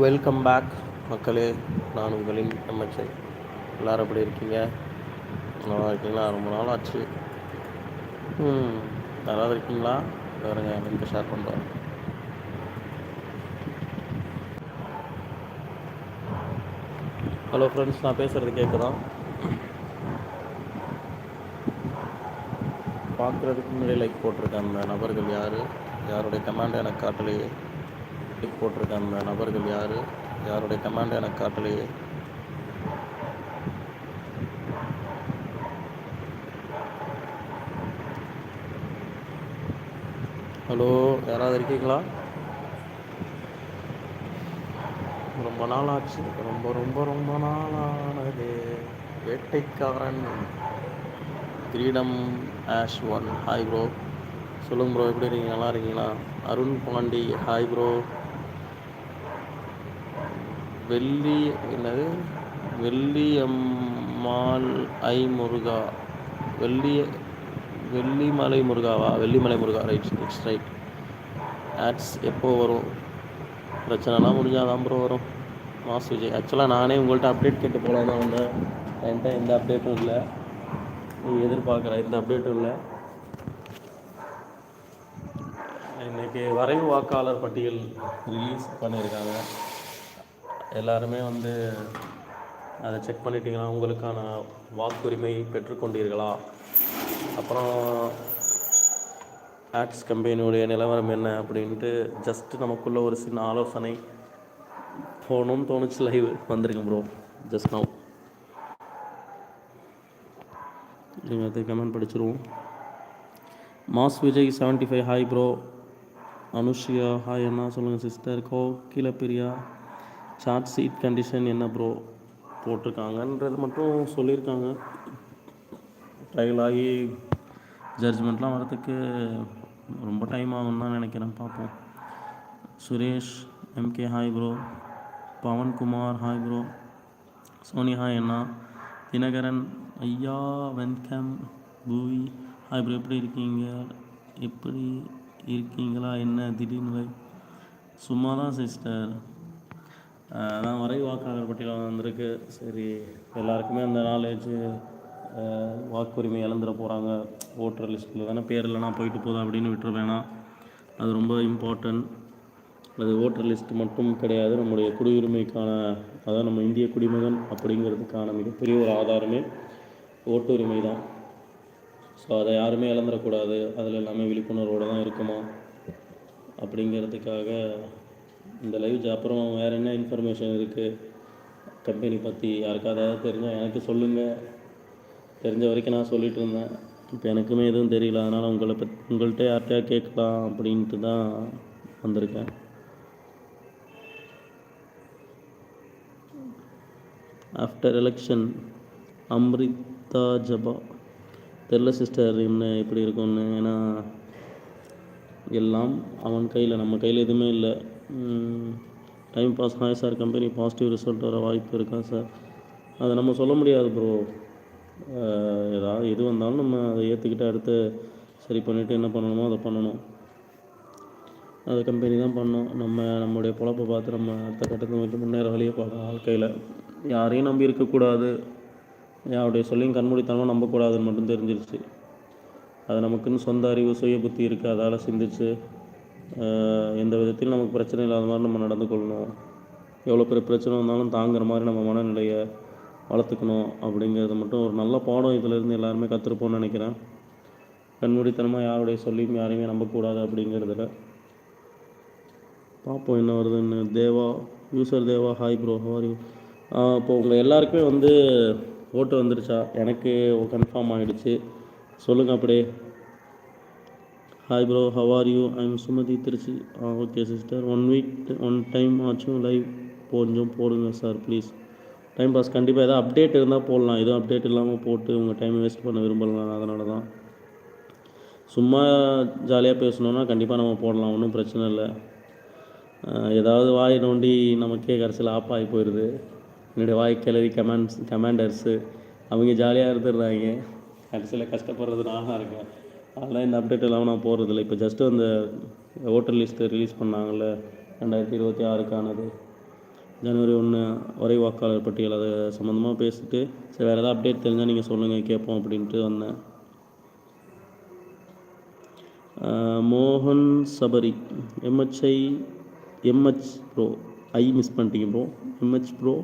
Welcome back மக்களே. நான் உங்களின் எம்எச்ஐ எல்லோரும் எப்படி இருக்கீங்க? நல்லா இருக்கீங்களா? ரொம்ப நாள் ஆச்சு நல்லா யாராவது இருக்கீங்களா? வேறுங்க லிங்க் ஷேர் பண்ணுறோம் ஹலோ ஃப்ரெண்ட்ஸ் நான் பேசுகிறது கேட்குறோம் பார்க்குறதுக்கு முன்னாடி லைக் போட்டிருக்க அந்த நபர்கள் யார்? யாருடைய கமாண்ட் எனக்கு காட்டலையே. லைக் போட்டிருக்க அந்த நபர்கள் யார்? யாருடைய கமாண்ட் எனக்கு காட்டலையே. ஹலோ யாராவது இருக்கீங்களா? ரொம்ப நாள் ஆச்சு ரொம்ப ரொம்ப ரொம்ப நாளானது. வேட்டைக்காரன். கிரீடம் ஆஷ் ஒன். ஹாய் ப்ரோ சொல்லுங்க ப்ரோ எப்படி இருக்கீங்க? நல்லா இருக்கீங்களா? அருண் பாண்டி ஹாய் ப்ரோ வெள்ளி என்னது? வெள்ளியம்மாள் ஐ முருகா வெள்ளி Vellimalai முருகாவா? Vellimalai Muruga right it's right ads எப்போ வரும்? பிரச்சனைலாம் முடிஞ்சால் தான் ப்ரோ வரும். மாஸ் விஜய். ஆக்சுவலாக நானே உங்கள்கிட்ட அப்டேட் கேட்டு போகலாம் தான் வந்தேன். என்கிட்ட எந்த அப்டேட்டும் இல்லை. நீ எதிர்பார்க்குற எந்த அப்டேட்டும் இல்லை. இன்றைக்கி வரைவு வாக்காளர் பட்டியல் ரிலீஸ் பண்ணியிருக்காங்க எல்லாருமே வந்து அதை செக் பண்ணிட்டீங்களா உங்களுக்கான வாக்குரிமை பெற்றுக்கொண்டீர்களா? அப்புறம் ஆட்ஸ் கம்பெனியுடைய நிலவரம் என்ன அப்படின்ட்டு ஜஸ்ட் நமக்குள்ளே ஒரு சின்ன ஆலோசனை போகணும்னு தோணுச்சு லைவ் வந்திருக்கேன் ப்ரோ ஜஸ்ட் நவ் நீங்கள் அது comment படிச்சிருவோம். Mass Vijay seventy five hi bro Anushiya hi அண்ணா சொல்லுங்கள் sister Kokila Priya. Charge sheet condition என்ன ப்ரோ போட்டிருக்காங்கன்றது மட்டும் சொல்லியிருக்காங்க. ட்ரையல் ஆகி ஜட்ஜ்மெண்ட்லாம் வரதுக்கு ரொம்ப டைம் ஆகும் தான் நினைக்கிறேன். பார்ப்போம். Suresh MK hi bro Pavankumar hi bro Sony hi அண்ணா. தினகரன் ஐயா வென்கம் பூவி. ஹாய் ப்ரோ எப்படி இருக்கீங்க? எப்படி இருக்கீங்களா? என்ன திடீர்னு சும்மா தான் சிஸ்டர் நான் வரை வாக்காளர் பட்டியலில் வந்திருக்கு. சரி எல்லாருக்குமே அந்த நாலேஜ் வாக்குரிமை இழந்துட போகிறாங்க ஓட்டர் லிஸ்ட்டில் தானே பேர் இல்லைனா போயிட்டு போதும் அப்படின்னு விட்டுற வேணாம். அது ரொம்ப இம்பார்ட்டன்ட் அது ஓட்டர் லிஸ்ட் மட்டும் கிடையாது. நம்முடைய குடியுரிமைக்கான அதாவது நம்ம இந்திய குடிமகன் அப்படிங்கிறதுக்கான மிகப்பெரிய ஒரு ஆதாரமே ஓட்டுரிமை தான். ஸோ அதை யாருமே இழந்துடக்கூடாது அதில் எல்லாமே விழிப்புணர்வோடு தான் இருக்குமா? அப்படிங்கிறதுக்காக இந்த லைவ் அப்புறம் வேறு என்ன இன்ஃபர்மேஷன் இருக்குது கம்பெனி பற்றி யாருக்காவது தெரிஞ்சால் எனக்கு சொல்லுங்கள் தெரிஞ்ச வரைக்கும் நான் சொல்லிகிட்டு இருந்தேன். இப்போ எனக்குமே எதுவும் தெரியல. அதனால் உங்களை பத் உங்கள்கிட்ட யார்கிட்டயா கேட்கலாம் அப்படின்ட்டு தான் வந்திருக்கேன். After election Amrita Jaba. தெரில சிஸ்டர் இன்னும் எப்படி இருக்கும்னு. ஏன்னா எல்லாம் அவன் கையில் நம்ம கையில் எதுவுமே இல்லை. டைம் பாஸ் ஆகி சார் கம்பெனி பாசிட்டிவ் ரிசல்ட் வர வாய்ப்பு இருக்கா சார்? அதை நம்ம சொல்ல முடியாது ப்ரோ ஏதாவது எது வந்தாலும் நம்ம அதை ஏற்றுக்கிட்டு அடுத்து சரி பண்ணிவிட்டு என்ன பண்ணணுமோ அதை பண்ணணும். அதை கம்பெனி தான் பண்ணோம். நம்ம நம்மளுடைய பொழப்பை பார்த்து நம்ம அடுத்த கட்டத்தை நோக்கி முன்னேற வழியை பார்க்கணும் வாழ்க்கையில் யாரையும் நம்பி இருக்கக்கூடாது. யாருடைய சொல்லியும் கண்மூடித்தனமும் நம்பக்கூடாதுன்னு மட்டும் தெரிஞ்சிருச்சு. அது நமக்குன்னு சொந்த அறிவு சுய புத்தி இருக்குது அதால் சிந்திச்சு எந்த விதத்திலும் நமக்கு பிரச்சனை இல்லாத மாதிரி நம்ம நடந்து கொள்ளணும். எவ்வளோ பெரிய பிரச்சனை வந்தாலும் தாங்குற மாதிரி நம்ம மனநிலையை வளர்த்துக்கணும் அப்படிங்கிறது மட்டும் ஒரு நல்ல பாடம் இதிலேருந்து எல்லாருமே கற்றுருப்போம்னு நினைக்கிறேன். கண்மூடித்தனமாக யாருடைய சொல்லியும் யாரையுமே நம்பக்கூடாது அப்படிங்கிறதுல. பார்ப்போம் என்ன வருதுன்னு. Deva user Deva hi bro Harry இப்போ உங்கள் எல்லாருக்குமே வந்து ஓட்டு வந்துருச்சா? எனக்கு கன்ஃபார்ம் ஆகிடுச்சு சொல்லுங்கள் அப்படியே. Hi bro how are you I'm Sumathi Trichy ah okay sister one week one time ஆச்சும் லைவ் கொஞ்சம் போடுங்க சார் ப்ளீஸ் டைம் பாஸ் கண்டிப்பாக எதாவது அப்டேட் இருந்தால் போடலாம். எதுவும் அப்டேட் இல்லாமல் போட்டு உங்கள் டைமை வேஸ்ட் பண்ண விரும்பலாம் அதனால தான் சும்மா ஜாலியாக பேசணுன்னா கண்டிப்பாக நம்ம போடலாம். ஒன்றும் பிரச்சனை இல்லை. ஏதாவது வாய் நோண்டி நமக்கே கடைசியில் ஆப் ஆகி போயிடுது என்னுடைய வாய் கிளறி கமாண்ட்ஸ் கமாண்டர்ஸு அவங்க ஜாலியாக இருந்துடுறாங்க. கடைசியில் கஷ்டப்படுறது நான் தான் இருக்கேன். அதெல்லாம் இந்த அப்டேட் இல்லாமல் நான் போகிறதில்ல இப்போ ஜஸ்ட்டு அந்த ஓட்டர் லிஸ்ட்டு ரிலீஸ் பண்ணாங்கல்ல ரெண்டாயிரத்தி இருபத்தி ஆறுக்கானது. ஜனவரி ஒன்று ஒரே வாக்காளர் பட்டியல் அதை சம்மந்தமாக பேசிட்டு சரி வேறு ஏதாவது அப்டேட் தெரிஞ்சால் நீங்கள் சொல்லுங்கள் கேட்போம் அப்படின்ட்டு வந்தேன். மோகன் Sabari MHI MH bro I miss பண்ணிட்டீங்க ப்ரோ எம்ஹெச் ப்ரோ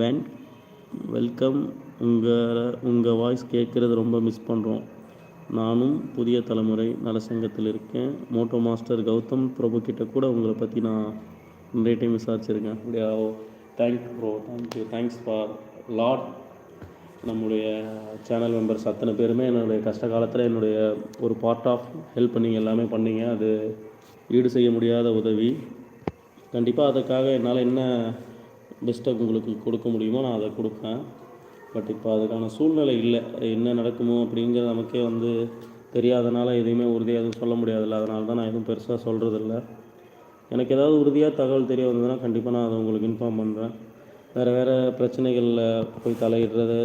வேன் வெல்கம் உங்கள் உங்கள் வாய்ஸ் கேட்குறது ரொம்ப மிஸ் பண்ணுறோம் நானும் புதிய தலைமுறை நலசங்கத்தில் இருக்கேன். மோட்டோ மாஸ்டர் கௌதம் பிரபு கிட்ட கூட உங்களை பற்றி நான் நிறைய டைம் விசாரிச்சிருக்கேன். அப்படியா? Thank bro thank you thanks for lot நம்முடைய சேனல் மெம்பர்ஸ் அத்தனை பேருமே என்னுடைய கஷ்ட காலத்தில் என்னுடைய ஒரு பார்ட் ஆஃப் ஹெல்ப் பண்ணிங்க எல்லாமே பண்ணிங்க. அது ஈடு செய்ய முடியாத உதவி. கண்டிப்பாக அதுக்காக என்னால் என்ன பெஸ்ட்டை உங்களுக்கு கொடுக்க முடியுமோ நான் அதை கொடுப்பேன். பட் இப்போ அதுக்கான சூழ்நிலை இல்லை. என்ன நடக்குமோ அப்படிங்கிறது நமக்கே வந்து தெரியாதனால எதையுமே உறுதியாக எதுவும் சொல்ல முடியாதுல்ல. அதனால தான் நான் எதுவும் பெருசாக சொல்கிறதில்ல எனக்கு ஏதாவது உறுதியாக தகவல் தெரிய வந்ததுன்னா கண்டிப்பாக நான் அதை உங்களுக்கு இன்ஃபார்ம் பண்ணுறேன் வேறு வேறு பிரச்சனைகளில் போய் தலையிடுறது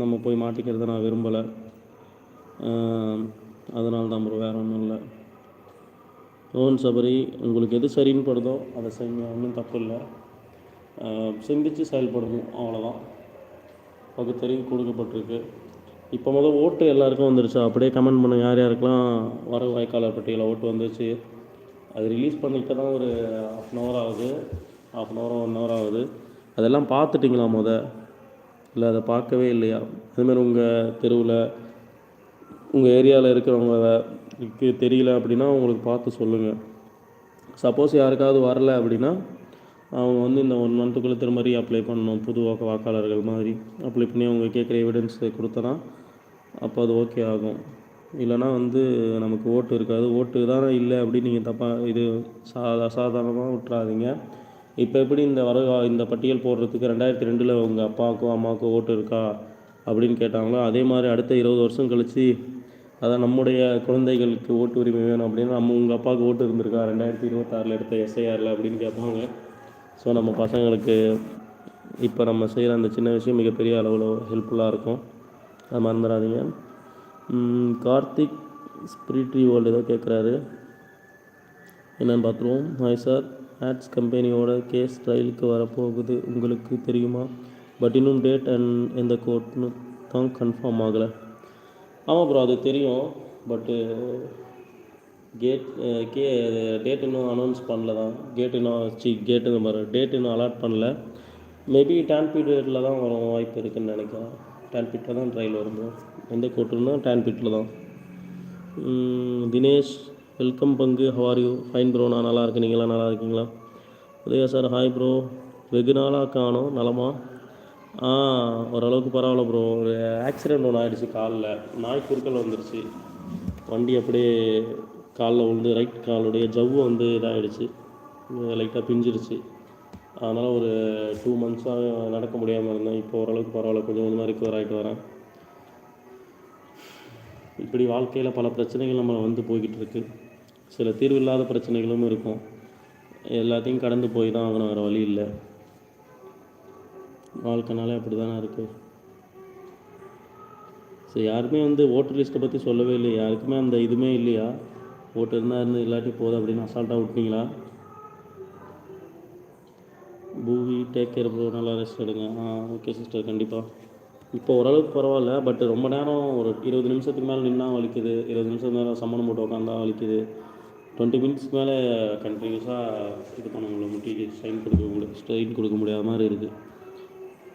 நம்ம போய் மாட்டிக்கிறத நான் விரும்பலை. அதனால தான் ப்ரோ வேறு ஒன்றும் இல்லை. ரோஹன் சபரி உங்களுக்கு எது சரின்னு படுதோ அதை செய்யுங்க. ஒன்றும் தப்பு இல்லை. சிந்திச்சு செயல்படணும். அவ்வளோதான் பகுத்தறிவு கொடுக்கப்பட்டிருக்கு. இப்போ முதல் ஓட்டு எல்லாருக்கும் வந்துருச்சு. அப்படியே கமெண்ட் பண்ணுங்கள் யார் யாருக்கெல்லாம் வர வாய்க்காளர் பட்டியலில் ஓட்டு வந்துச்சு அது ரிலீஸ் பண்ணிட்டு தான் ஒரு ஹாஃப் அன் ஹவர் ஆகுது. Half an hour one hour ஆகுது. அதெல்லாம் பார்த்துட்டிங்களா முத? இல்லை அதை பார்க்கவே இல்லையா? அதுமாரி உங்கள் தெருவில் உங்கள் ஏரியாவில் இருக்கிறவங்களுக்கு தெரியல அப்படின்னா உங்களுக்கு பார்த்து சொல்லுங்கள் சப்போஸ் யாருக்காவது வரல அப்படின்னா அவங்க வந்து இந்த ஒன் மந்த்துக்குள்ளே திரும்ப ரீ அப்ளை பண்ணணும் புது வாக்காளர்கள் மாதிரி அப்ளை பண்ணி அவங்க கேட்குற எவிடன்ஸ் கொடுத்தனா அப்போ அது ஓகே ஆகும். இல்லைனா வந்து நமக்கு ஓட்டு இருக்காது. ஓட்டு தானே இல்லை அப்படின்னு நீங்கள் தப்பாக இது சாதா சாதாரணமாக விட்டுறாதீங்க. இப்போ எப்படி இந்த வர இந்த பட்டியல் போடுறதுக்கு ரெண்டாயிரத்தி ரெண்டில் உங்கள் அப்பாவுக்கோ அம்மாவுக்கோ ஓட்டு இருக்கா அப்படின்னு கேட்டாங்களோ அதே மாதிரி அடுத்த இருபது வருஷம் கழித்து அதான் நம்முடைய குழந்தைகளுக்கு ஓட்டு உரிமை வேணும் அப்படின்னா நம்ம உங்கள் அப்பாவுக்கு ஓட்டு இருந்திருக்கா? ரெண்டாயிரத்தி இருபத்தாறில் எடுத்த எஸ்ஐஆரில் அப்படின்னு கேட்பாங்க. ஸோ நம்ம பசங்களுக்கு இப்போ நம்ம செய்கிற அந்த சின்ன விஷயம் மிகப்பெரிய அளவில் ஹெல்ப்ஃபுல்லாக இருக்கும். அதை மறந்துடாதீங்க கார்த்திக் ஸ்பிரிட்ரி வேர்ல்டு ஏதோ கேட்குறாரு என்னென்னு பார்த்துருவோம் ஹாய் சார் ஆட்ஸ் கம்பெனியோட கேஸ் ட்ரையலுக்கு வரப்போகுது. உங்களுக்கு தெரியுமா? பட் இன்னும் டேட் அண்ட் எந்த கோர்ட்னு தான் கன்ஃபார்ம் ஆகலை. ஆமாம் ப்ரோ அது தெரியும். பட்டு கேட் கே டேட் இன்னும் அனௌன்ஸ் பண்ணல தான். கேட் இன்னும் சி கேட்டு மாதிரி டேட் இன்னும் அலாட் பண்ணல. மேபி டேன் பீரியடில் தான் வரும் வாய்ப்பு இருக்குதுன்னு நினைக்கிறேன். டேன் பீட்டில் தான் ட்ரையல் வரும்? எந்த கோர்ட்டுன்னா டேன் பீட்டில் தான். தினேஷ் வெல்கம் பங்கு. How are you fine bro நான் நல்லா இருக்கேன். நீங்களாம் நல்லா இருக்கீங்களா? உதயா சார் ஹாய் ப்ரோ வெகு நாளாக காணும். நலமா? ஆ ஓரளவுக்கு பரவாயில்ல ப்ரோ ஒரு ஆக்சிடெண்ட் ஒன்று ஆயிடுச்சு காலில். நாய் குறுக்கல் வந்துருச்சு. வண்டி அப்படியே காலில் விழுந்து ரைட் காலுடைய ஜவ்வு வந்து இதாகிடுச்சு லைட்டாக பிஞ்சிருச்சு. அதனால் ஒரு டூ மந்த்ஸாக நடக்க முடியாமல் இருந்தேன். இப்போ ஓரளவுக்கு பரவாயில்ல. கொஞ்சம் கொஞ்சமாக ரிக்கவர் ஆகிட்டு வரேன். இப்படி வாழ்க்கையில் பல பிரச்சனைகள் நம்ம வந்து போய்கிட்டு இருக்கு. சில தீர்வில்லாத பிரச்சனைகளும் இருக்கும். எல்லாத்தையும் கடந்து போய் தான் ஆகணும். வேறு வழி இல்லை. வாழ்க்கைனாலே அப்படி தானே இருக்குது சரி யாருமே வந்து ஓட்டர் லிஸ்ட்டை பற்றி சொல்லவே இல்லை யாருக்குமே அந்த இதுவுமே இல்லையா? ஓட்டு இருந்தால் இருந்து இல்லாட்டி போதும் அப்படின்னு அசால்ட்டாக விட்டீங்களா? பூவி டேக் கேர் ப்ரோ நல்லா ரெஸ்ட் எடுங்க. ஆ ஓகே சிஸ்டர் கண்டிப்பாக இப்போ ஓரளவுக்கு பரவாயில்ல பட் ரொம்ப நேரம் ஒரு இருபது நிமிஷத்துக்கு மேலே நின்னா வலிக்குது. இருபது நிமிஷத்துக்கு மேலே சம்மணம் போட்டு உட்காந்தா வலிக்குது. டுவெண்ட்டி மினிட்ஸ்க்கு மேலே கண்டினியூஸாக இது பண்ண முடியல. முட்டிக்கு ஸ்ட்ரெயின் கொடுக்க முடியல ஸ்ட்ரெயின் கொடுக்க முடியாத மாதிரி இருக்குது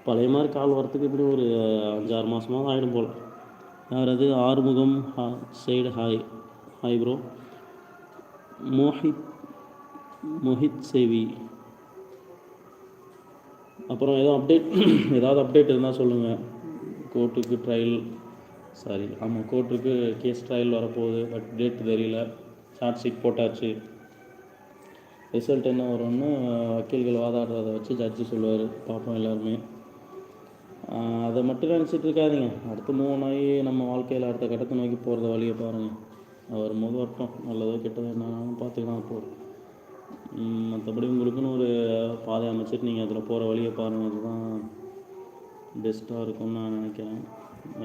பழைய மாதிரி கால் வரத்துக்கு இப்படி ஒரு அஞ்சாறு மாதமாக ஆகிடும் போல். யாராவது ஆறுமுகம் ஹா side hi hi bro Mohit Mohit சேவி. அப்புறம் ஏதோ அப்டேட் ஏதாவது அப்டேட் இருந்தால் சொல்லுங்கள் கோர்ட்டுக்கு ட்ரையல் சாரி ஆமாம் கோர்ட்டுக்கு கேஸ் ட்ரையல் வரப்போகுது பட் டேட் தெரியல. சார்ஜ் ஷீட் போட்டாச்சு. ரிசல்ட் என்ன வரும்னு வக்கீல்கள் வாதாடுறதை வச்சு ஜட்ஜு சொல்லுவார் பார்ப்போம் எல்லாருமே. அதை மட்டும் நினச்சிட்டு இருக்காதீங்க. அடுத்து மூணு ஆகி நம்ம வாழ்க்கையில் அடுத்த கட்டத்தை நோக்கி போகிறத வழியை பாருங்கள் அவர் வரட்டும் நல்லதோ கெட்டதோ என்னன்னு பார்த்துக்கலாம் போ மற்றபடி உங்களுக்குன்னு ஒரு பாதை அமைச்சிட்டு நீங்கள் அதில் போகிற வழியை பாருங்கள் அதுதான் பெஸ்ட்டாக இருக்கும்னு நான் நினைக்கிறேன்.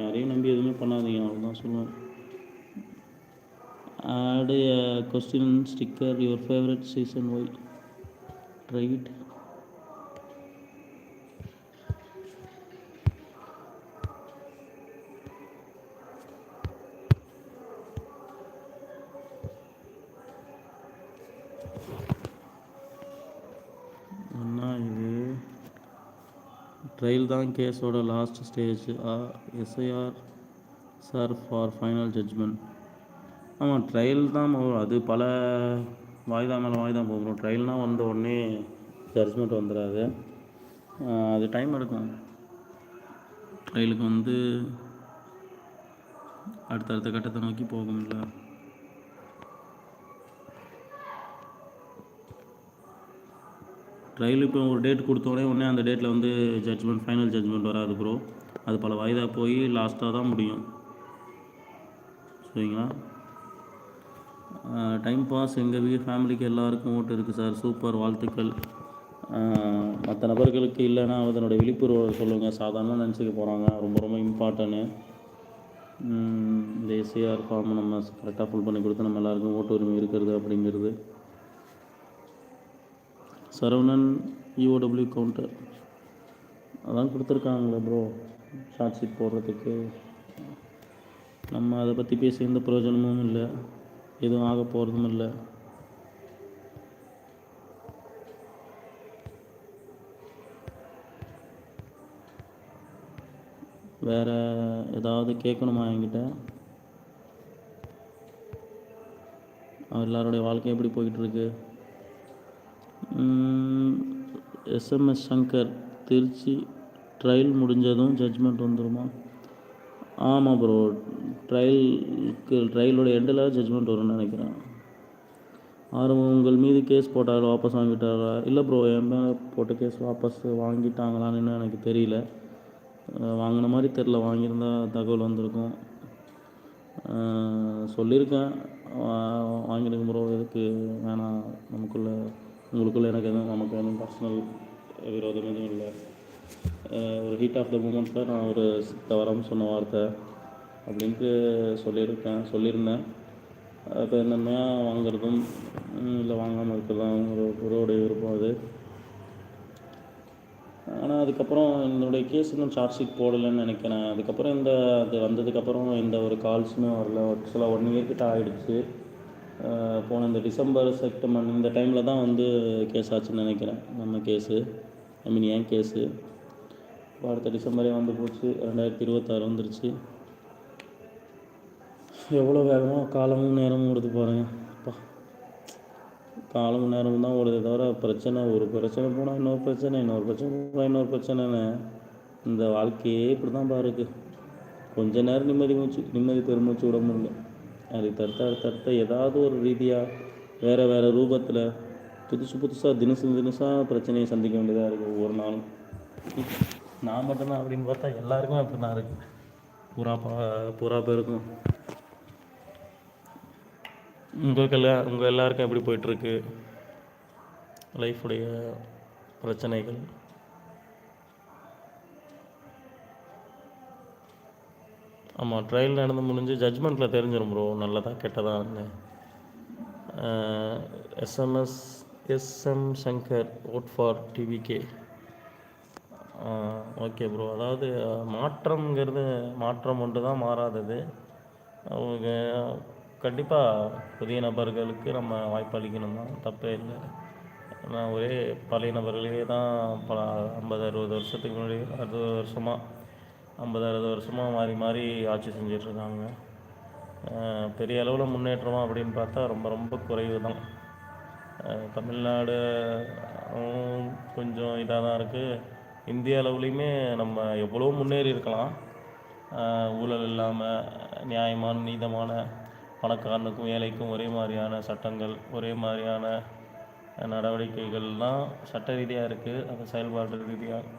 யாரையும் நம்பி எதுவுமே பண்ணாதீங்க. அவ்வளோதான் சொல்லுவேன். ஆடு question sticker your favourite season why right தான் கேஸோட last stage SIR sir for final judgement ஆமாம் ட்ரையல் தான் போகும் அது பல வாய்தா மேலே வாய்தா போகும். ட்ரையல்னால் வந்த உடனே ஜட்ஜ்மெண்ட் வந்துடாது அது டைம் எடுக்கும். ட்ரையலுக்கு வந்து அடுத்தடுத்த கட்டத்தை நோக்கி போகும்ல. ட்ரையல் இப்போ ஒரு டேட் கொடுத்தோடனே உடனே அந்த டேட்டில் வந்து ஜட்ஜ்மெண்ட் ஃபைனல் ஜட்ஜ்மெண்ட் வராது ப்ரோ அது பல வாய்தா போய் லாஸ்ட்டாக தான் முடியும். சரிங்களா? டைம் பாஸ் எங்கள் வீ ஃபேமிலிக்கு எல்லாருக்கும் ஓட்டு இருக்குது சார் சூப்பர் வாழ்த்துக்கள். மற்ற நபர்களுக்கு இல்லைன்னா அதனோட விழிப்புணர்வு சொல்லுங்கள் சாதாரணமாக நினச்சிக்க போகிறாங்க ரொம்ப ரொம்ப இம்பார்ட்டன்னு இந்த எஸ்சிஆர் ஃபார்ம் நம்ம கரெக்டாக ஃபுல் பண்ணி கொடுத்து நம்ம எல்லாருக்கும் ஓட்டு உரிமை இருக்கிறது அப்படிங்கிறது. சரவணன் இஓடபிள்யூ கவுண்டர் அதான் கொடுத்துருக்காங்களே ப்ரோ ஷார்ட் ஷீட் போடுறதுக்கு. நம்ம அதை பற்றி பேசி எந்த பிரயோஜனமும் இல்லை. எதுவும் ஆக போகிறதும் இல்லை. வேறு ஏதாவது கேட்கணுமா என்கிட்ட? எல்லாருடைய வாழ்க்கை எப்படி போயிட்டுருக்கு எஸ்எம்எஸ் சங்கர் திருச்சி ட்ரையல் முடிஞ்சதும் ஜட்ஜ்மெண்ட் வந்துருமா? ஆமாம் ப்ரோ ட்ரையலுக்கு ட்ரையலோட எண்டில் ஜட்ஜ்மெண்ட் வரும்னு நினைக்கிறேன். ஆரம்பம் உங்கள் மீது கேஸ் போட்டார் வாபஸ் வாங்கிட்டாரா? இல்லை ப்ரோ என் மேலே போட்ட கேஸ் வாபஸ் வாங்கிட்டாங்களான்னு எனக்கு தெரியல. வாங்கின மாதிரி தெரில வாங்கியிருந்தா தகவல் வந்திருக்கும். சொல்லியிருக்கேன். வாங்கிடுங்க ப்ரோ எதுக்கு வேணாம் நமக்குள்ளே உங்களுக்குள்ளே எனக்கு எதுவும் நமக்கு எதுவும் பர்சனல் விரோதம் எதுவும் இல்லை. ஒரு ஹீட் ஆஃப் த மூமெண்ட்டில் நான் ஒரு தவறாமல் சொன்ன வார்த்தை அப்படின்ட்டு சொல்லியிருக்கேன் சொல்லியிருந்தேன். இப்போ என்னென்னா வாங்குறதும் இல்லை வாங்காமல் இருக்கிறதும் ஒரு ஒருவருடைய விருப்பம் அது. ஆனால் அதுக்கப்புறம் என்னுடைய கேஸ் இன்னும் சார்ஜ் ஷீட் போடலைன்னு நினைக்கிறேன். அதுக்கப்புறம் இந்த அது வந்ததுக்கப்புறம் எந்த ஒரு கால்ஸுமே வரல. ஆக்சுவலாக ஒன் இயர் கிட்ட ஆகிடுச்சு போன இந்த டிசம்பர் செப்டம்பர் இந்த டைமில் தான் வந்து கேஸ் ஆச்சுன்னு நினைக்கிறேன். நம்ம கேஸு ஐ மீன் ஏன் கேஸு அடுத்த டிசம்பரே வந்து போச்சு ரெண்டாயிரத்தி இருபத்தாறு வந்துருச்சு. எவ்வளோ வேகமாக காலமும் நேரமும் ஓடுது பாருங்கள் அப்பா. காலமும் நேரமும் தான் ஓடுதே தவிர பிரச்சனை ஒரு பிரச்சனை போனால் இன்னொரு பிரச்சனை இன்னொரு பிரச்சனை போனால் இன்னொரு பிரச்சனைன்னு இந்த வாழ்க்கையே இப்படி தான் பாருக்கு. கொஞ்ச நேரம் நிம்மதி மூச்சு நிம்மதி பெருமூச்சு விட முடியல. அதுக்கு தடுத்த அடுத்தடுத்த ஏதாவது ஒரு ரீதியாக வேறு வேறு ரூபத்தில் புதுசு புதுசாக தினசு தினசாக பிரச்சனையை சந்திக்க வேண்டியதாக இருக்குது ஒவ்வொரு நாளும். நான் மட்டும்தான் அப்படின்னு பார்த்தா எல்லாருக்கும் அப்படி தான் இருக்குது பூரா பா பூரா பேருக்கும். உங்களுக்கு எல்லாம் உங்கள் எல்லாருக்கும் எப்படி போயிட்டுருக்கு லைஃபுடைய பிரச்சனைகள். ஆமாம் ட்ரையல் நடந்து முடிஞ்சு ஜட்ஜ்மெண்ட்டில் தெரிஞ்சிடும் ப்ரோ நல்லதா கெட்டதான்னு. SMS SM Shankar vote for TVK okay bro அதாவது மாற்றம்ங்கிறது மாற்றம் ஒன்று தான் மாறாதது. அவங்க கண்டிப்பாக புதிய நபர்களுக்கு நம்ம வாய்ப்பு அளிக்கணும் தான். தப்பே இல்லை. நான் ஒரே பழைய நபர்களே தான் பல ஐம்பது அறுபது வருஷத்துக்கு முன்னாடி அறுபது வருஷமாக ஐம்பது அறுபது வருஷமாக மாறி மாறி ஆட்சி செஞ்சிட்ருக்காங்க. பெரிய அளவில் முன்னேற்றமா அப்படின்னு பார்த்தா ரொம்ப ரொம்ப குறைவு தான் தமிழ்நாடு கொஞ்சம் இதாக தான் இருக்குது இந்திய அளவுலேயுமே நம்ம எவ்வளோ முன்னேறி இருக்கலாம். ஊழல் இல்லாமல் நியாயமான நீதமான பணக்காரனுக்கும் ஏழைக்கும் ஒரே மாதிரியான சட்டங்கள் ஒரே மாதிரியான நடவடிக்கைகள்லாம் சட்ட ரீதியாக இருக்குது அது செயல்பாடு ரீதியாக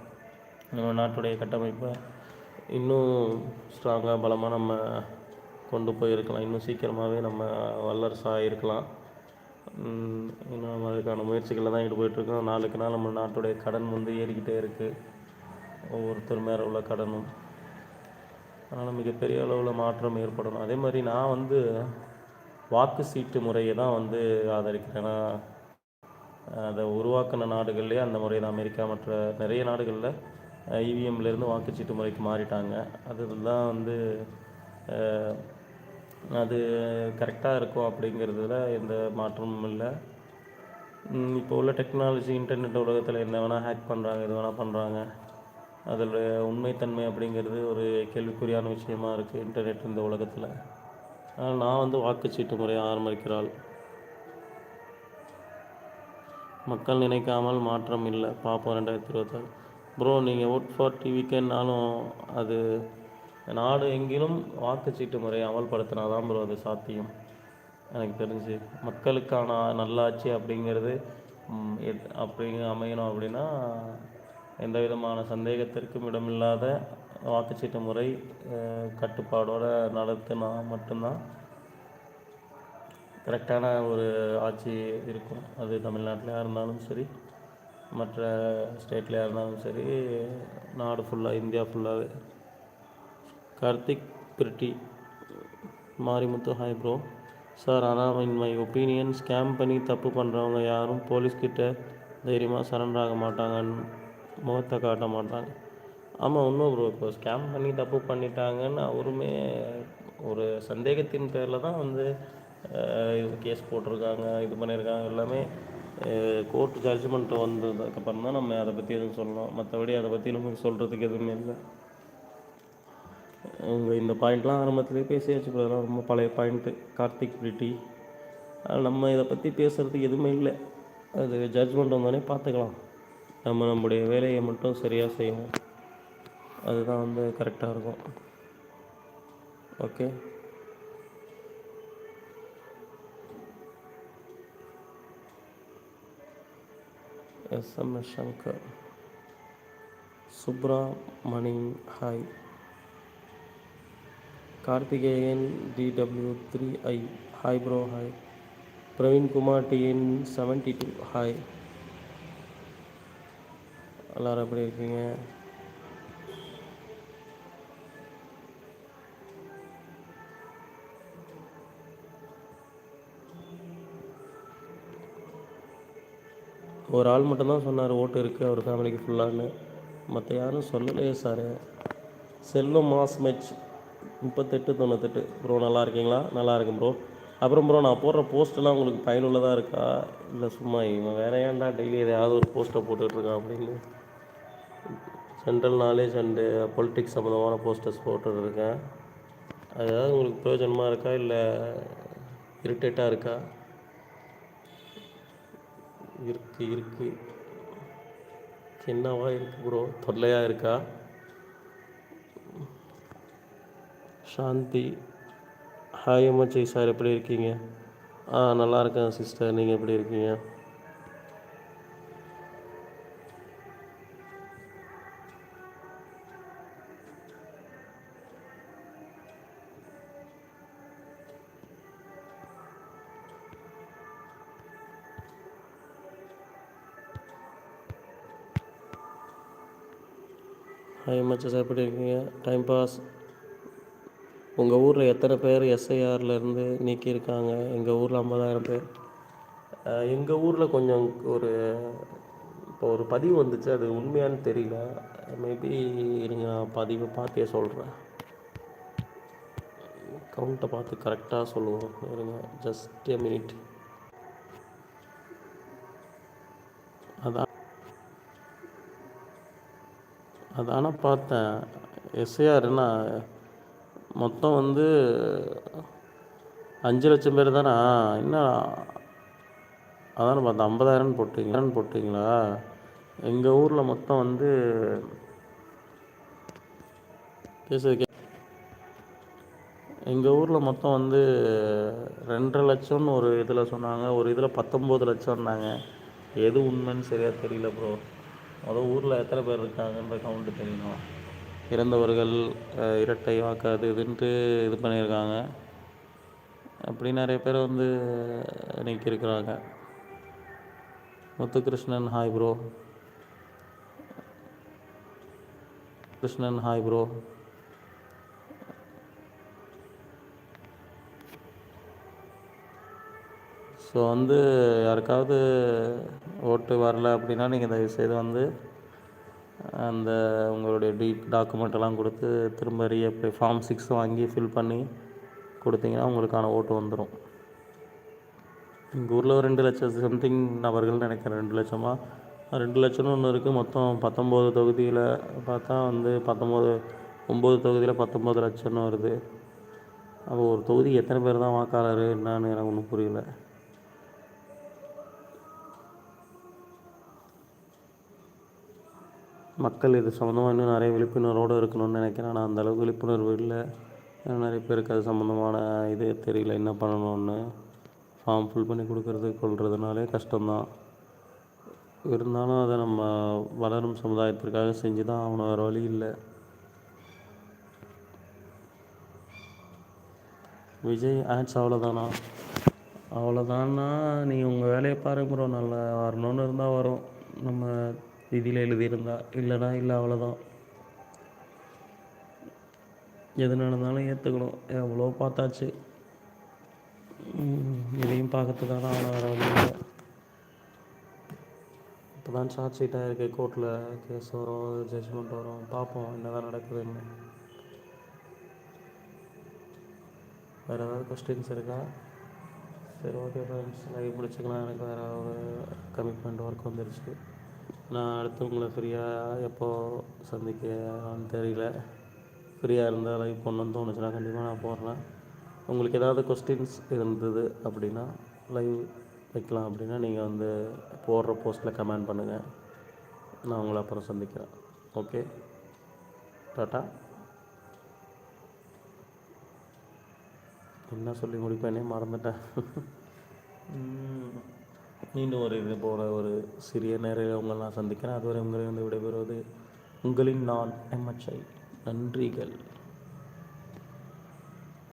நம்ம நாட்டுடைய கட்டமைப்பை இன்னும் ஸ்ட்ராங்காக பலமாக நம்ம கொண்டு போயிருக்கலாம். இன்னும் சீக்கிரமாகவே நம்ம வல்லரசாக இருக்கலாம். இன்னும் நம்ம அதுக்கான முயற்சிகளில் தான் ஈடுபட்டுருக்கோம் நாளுக்கு நாள் நம்ம நாட்டுடைய கடன் வந்து ஏறிக்கிட்டே இருக்குது ஒவ்வொருத்தர் மேலே உள்ள கடனும். அதனால் மிகப்பெரிய அளவில் மாற்றம் ஏற்படணும். அதே மாதிரி நான் வந்து வாக்கு சீட்டு முறையை தான் வந்து ஆதரிக்கிறேன். ஏன்னா அதை உருவாக்கின நாடுகள்லேயே அந்த முறை தான். அமெரிக்கா மற்ற நிறைய நாடுகளில் இவிஎம்லேருந்து வாக்குச்சீட்டு முறைக்கு மாறிட்டாங்க. அதுதான் வந்து அது கரெக்டாக இருக்கும் அப்படிங்கிறதுல எந்த மாற்றமும் இல்லை. இப்போ உள்ள டெக்னாலஜி இன்டர்நெட் உலகத்தில் என்ன வேணால் ஹேக் பண்ணுறாங்க எது வேணால் பண்ணுறாங்க அதில் உண்மைத்தன்மை அப்படிங்கிறது ஒரு கேள்விக்குறியான விஷயமா இருக்குது இன்டர்நெட் இந்த உலகத்தில். ஆனால் நான் வந்து வாக்குச்சீட்டு முறையை ஆரம்பிக்கிறாள். மக்கள் நினைக்காமல் மாற்றம் இல்லை. பார்ப்போம் ரெண்டாயிரத்தி இருபத்தாறு. ப்ரோ நீங்கள் ஓட் ஃபார் டிவிக்கேன்னாலும் அது நாடு எங்கிலும் வாக்குச்சீட்டு முறையை அமல்படுத்தினா தான் ப்ரோ அது சாத்தியம். எனக்கு தெரிஞ்சு மக்களுக்கான நல்லாட்சி அப்படிங்கிறது எத்- அப்படிங்க அமையணும் அப்படின்னா எந்த விதமான சந்தேகத்திற்கும் இடமில்லாத வாக்குச்சீட்டு முறை கட்டுப்பாடோடு நடத்தினா மட்டும்தான் கரெக்டான ஒரு ஆட்சி இருக்கும். அது தமிழ்நாட்டிலையாக இருந்தாலும் சரி. மற்ற ஸ்டேட்லையாக இருந்தாலும் சரி நாடு ஃபுல்லாக இந்தியா ஃபுல்லாகவே Karthik Priti Marimuthu hi bro sir ஆனால் இன் மை ஒப்பீனியன் ஸ்கேம் பண்ணி தப்பு பண்ணுறவங்க யாரும் போலீஸ்கிட்ட தைரியமாக சரண்டர் ஆக மாட்டாங்கன்னு முகத்தை காட்ட மாட்டாங்க. ஆமாம் ஒன்றும் ப்ரோ இப்போ ஸ்கேம் பண்ணி தப்பு பண்ணிட்டாங்கன்னு அவருமே ஒரு சந்தேகத்தின் பேரில் தான் வந்து இது கேஸ் போட்டிருக்காங்க இது பண்ணியிருக்காங்க எல்லாமே கோர்ட் ஜட்ஜ்மெண்ட் வந்ததுக்கப்புறம் தான் நம்ம அதை பற்றி எதுவும் சொல்லலாம் மற்றபடி அதை பற்றி நமக்கு சொல்கிறதுக்கு எதுவுமே இல்லை. உங்கள் இந்த பாயிண்ட்லாம் ஆரம்பத்திலே பேசியாச்சு bro. அதெல்லாம் ரொம்ப பழைய பாயிண்ட்டு கார்த்திக் பிரிட்டி அதனால் நம்ம இதை பற்றி பேசுகிறதுக்கு எதுவுமே இல்லை. அது ஜட்ஜ்மெண்ட் வந்தோடனே பார்த்துக்கலாம். நம்ம நம்முடைய வேலையை மட்டும் சரியாக செய்வோம் அதுதான் வந்து கரெக்டாக இருக்கும். Okay SMS Shankar Subramani hi. Karthikeyan DW three I hi bro hi. Praveen Kumar TN seventy two hi. எல்லோரும் எப்படி இருக்கீங்க? ஒரு ஆள் மட்டும்தான் சொன்னார் ஓட்டு இருக்குது அவர் ஃபேமிலிக்கு ஃபுல்லான்னு. மற்ற யாரும் சொல்லலையே சார். செல்வம் மாஸ் மேட்ச் முப்பத்தெட்டு தொண்ணூத்தெட்டு. ப்ரோ நல்லா இருக்கீங்களா? நல்லா இருக்கும் ப்ரோ. அப்புறம் ப்ரோ நான் போடுற போஸ்ட்டெல்லாம் உங்களுக்கு பயனுள்ளதாக இருக்கா? இல்லை சும்மா இவன் வேற ஏன்டா டெய்லி எதையாவது ஒரு போஸ்ட்டை போட்டுட்ருக்கான் அப்படின்னு. சென்ட்ரல் நாலேஜ் அண்டு பொலிட்டிக்ஸ் சம்மந்தமான போஸ்டர்ஸ் போட்டுட்ருக்கேன் அது ஏதாவது உங்களுக்கு பிரயோஜனமாக இருக்கா? இல்லை இரிட்டேட்டாக இருக்கா? இருக்கு இருக்கு. என்னவா இருக்கு ப்ரோ தொல்லையாக இருக்கா? சாந்தி. ஹாய் அம்மாச்சி சார் எப்படி இருக்கீங்க? ஆ நல்லா இருக்கேன் சிஸ்டர் நீங்கள் எப்படி இருக்கீங்க? ஹாய் சார் எப்படி இருக்கீங்க? டைம் பாஸ் உங்கள் ஊரில் எத்தனை பேர் எஸ்ஐஆர்லேருந்து நீக்கியிருக்காங்க? எங்கள் ஊரில் ஐம்பதாயிரம் பேர். எங்கள் ஊரில் கொஞ்சம் ஒரு இப்போ ஒரு பதிவு வந்துச்சு. அது உண்மையான்னு தெரியல. மேபி இருங்க நான் பதிவை பார்த்தே சொல்கிறேன் கவுண்ட்டை பார்த்து கரெக்டாக சொல்லுவோம். இருங்க ஜஸ்ட் எ மினிட் அதான பார்த்தேன். எஸ்ஐஆர்னா மொத்தம் வந்து அஞ்சு லட்சம் பேர் தானே? என்ன? அதானே பார்த்தேன் ஐம்பதாயிரம் போட்டிங்களா போட்டிங்களா? எங்கள் ஊரில் மொத்தம் வந்து பேசுறது எங்கள் ஊரில் மொத்தம் வந்து ரெண்டரை லட்சம்னு ஒரு இதில் சொன்னாங்க. ஒரு இதில் பத்தொம்போது லட்சம்னாங்க. எது உண்மைன்னு சரியாக தெரியல ப்ரோ மொதல் ஊரில் எத்தனை பேர் இருக்காங்கன்ற கவுண்ட்டு தெரியணும். இறந்தவர்கள் இரட்டை வாக்கு அது இதுன்ட்டு இது பண்ணியிருக்காங்க. அப்படி நிறைய பேர் வந்து நீக்கியிருக்கிறாங்க. Muthukrishnan hi bro Krishnan hi bro so வந்து யாருக்காவது ஓட்டு வரல அப்படின்னா நீங்கள் தயவுசெய்து வந்து அந்த உங்களுடைய டி டாக்குமெண்ட் எல்லாம் கொடுத்து திரும்ப ரீஅப்ளை ஃபார்ம் சிக்ஸ் வாங்கி ஃபில் பண்ணி கொடுத்தீங்கன்னா உங்களுக்கான ஓட்டு வந்துடும் எங்கள் ஊரில் ஒரு ரெண்டு லட்சம் சம்திங் நபர்கள் நினைக்கிறேன். ரெண்டு லட்சமாக ரெண்டு லட்சம்னு ஒன்று இருக்குது மொத்தம் பத்தொம்போது தொகுதியில் பார்த்தா வந்து பத்தொம்போது ஒம்பது தொகுதியில் பத்தொம்போது லட்சம்னு வருது. அப்போ ஒரு தொகுதி எத்தனை பேர் தான் வாக்காளர்? என்னன்னு எனக்கு ஒன்றும் புரியல. மக்கள் இது சம்மந்தமாக இன்னும் நிறைய விழிப்புணர்வோடு இருக்கணும்னு நினைக்கிறேன். ஆனால் அந்தளவுக்கு விழிப்புணர்வு இல்லை. நிறைய பேருக்கு அது சம்மந்தமான இது தெரியல என்ன பண்ணணும்னு. ஃபார்ம் ஃபில் பண்ணி கொடுக்கறது கொள்றதுனாலே கஷ்டம்தான். இருந்தாலும் அதை நம்ம வளரும் சமுதாயத்திற்காக செஞ்சு தான் அவனை வேறு வழி இல்லை. விஜய் ஆட்ஸ் அவ்வளோதானா அவ்வளோதான்னா நீ உங்கள் வேலையை பாருங்க ப்ரோ நல்லா வரணும்னு இருந்தால் வரும். நம்ம இதில் எழுதியிருந்தா இல்லைனா இல்லை அவ்வளோதான் எது நடந்தாலும் ஏற்றுக்கணும் எவ்வளோ பார்த்தாச்சு இதையும் இதையும் பார்க்கறதுக்கான அவ்வளோ வேறு இப்போ தான் சார்ஜ் ஷீட்டாக இருக்குது கோர்ட்டில் கேஸ் வரும் ஜட்ஜ்மெண்ட் வரும் பார்ப்போம் என்ன தான் நடக்குதுன்னு வேறு ஏதாவது கொஸ்டின்ஸ் இருக்கா சரி ஓகே ஃப்ரெண்ட்ஸ் லைவ் பிடிச்சிக்கலாம் எனக்கு வேறு ஒரு கமிட்மெண்ட் ஒர்க் வந்துருச்சு நான் அடுத்து உங்களை ஃப்ரீயாக எப்போது சந்திக்கலாம்னு தெரியல. ஃப்ரீயாக இருந்தால் லைவ் பண்ணணும்னு தோணுச்சுன்னா கண்டிப்பாக நான் போடுறேன் உங்களுக்கு ஏதாவது கொஸ்டின்ஸ் இருந்தது அப்படின்னா லைவ் வைக்கலாம் அப்படின்னா நீங்கள் வந்து போடுற போஸ்ட்டில் கமெண்ட் பண்ணுங்கள் நான் உங்களை அப்புறம் சந்திக்கிறேன். ஓகே டாட்டா என்ன சொல்லி முடிப்பேனே மறந்துட்டேன். மீண்டும் ஒரு இது போல ஒரு சிறிய நேரில் உங்களை நான் சந்திக்கிறேன். அதுவரை உங்களிடம் விடைபெறுவது உங்களின் நான் எம்எச்ஐ நன்றிகள்.